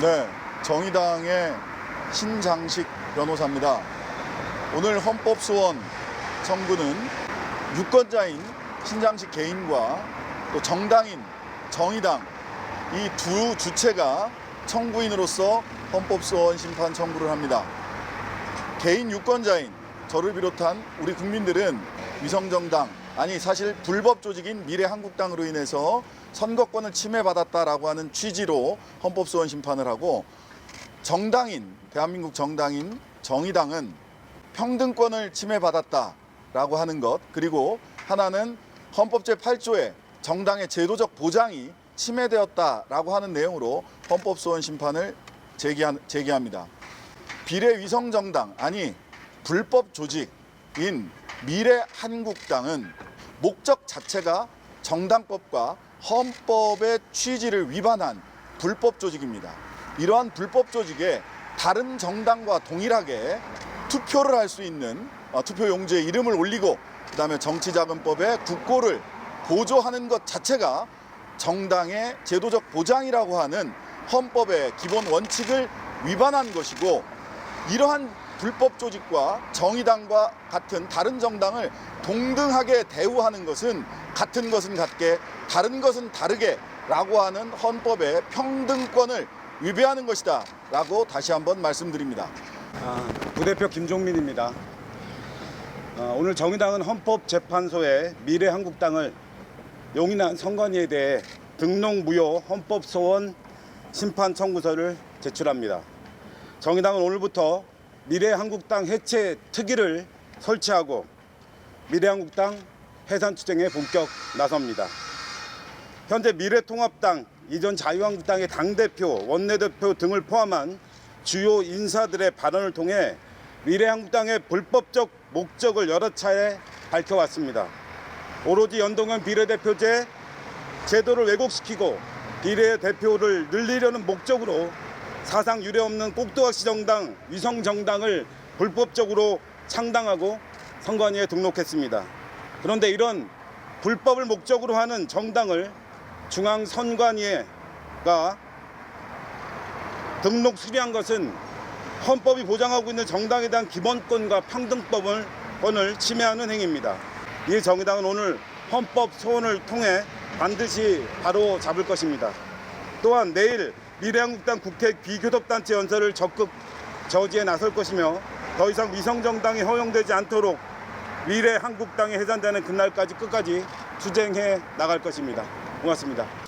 네, 정의당의 신장식 변호사입니다. 오늘 헌법소원 청구는 유권자인 신장식 개인과 또 정당인 정의당 이 두 주체가 청구인으로서 헌법소원 심판 청구를 합니다. 개인 유권자인 저를 비롯한 우리 국민들은 위성정당 아니 사실 불법 조직인 미래한국당으로 인해서 선거권을 침해받았다라고 하는 취지로 헌법소원 심판을 하고 정당인 대한민국 정당인 정의당은 평등권을 침해받았다라고 하는 것 그리고 하나는 헌법 제8조에 정당의 제도적 보장이 침해되었다라고 하는 내용으로 헌법소원 심판을 제기한, 제기합니다. 비례위성정당 아니 불법 조직인 미래한국당은 목적 자체가 정당법과 헌법의 취지를 위반한 불법 조직입니다. 이러한 불법 조직에 다른 정당과 동일하게 투표를 할 수 있는 어, 투표 용지에 이름을 올리고 그다음에 정치자금법에 국고를 보조하는 것 자체가 정당의 제도적 보장이라고 하는 헌법의 기본 원칙을 위반한 것이고 이러한 불법 조직과 정의당과 같은 다른 정당을 동등하게 대우하는 것은 같은 것은 같게 다른 것은 다르게 라고 하는 헌법의 평등권을 위배하는 것이다 라고 다시 한번 말씀드립니다. 아, 부대표 김종민입니다. 아, 오늘 정의당은 헌법재판소에 미래한국당을 용인한 선관위에 대해 등록 무효 헌법소원 심판 청구서를 제출합니다. 정의당은 오늘부터 미래한국당 해체 특위를 설치하고 미래한국당 해산 추쟁에 본격 나섭니다. 현재 미래통합당, 이전 자유한국당의 당대표, 원내대표 등을 포함한 주요 인사들의 발언을 통해 미래한국당의 불법적 목적을 여러 차례 밝혀왔습니다. 오로지 연동형 비례대표제 제도를 왜곡시키고 비례대표를 늘리려는 목적으로 사상 유례 없는 꼭두각시 정당, 위성 정당을 불법적으로 창당하고 선관위에 등록했습니다. 그런데 이런 불법을 목적으로 하는 정당을 중앙선관위가 등록 수리한 것은 헌법이 보장하고 있는 정당에 대한 기본권과 평등법을 권을 침해하는 행위입니다. 이 정의당은 오늘 헌법 소원을 통해 반드시 바로 잡을 것입니다. 또한 내일 미래한국당 국회 비교섭단체 연설을 적극 저지에 나설 것이며 더 이상 위성정당이 허용되지 않도록 미래한국당이 해산되는 그날까지 끝까지 투쟁해 나갈 것입니다. 고맙습니다.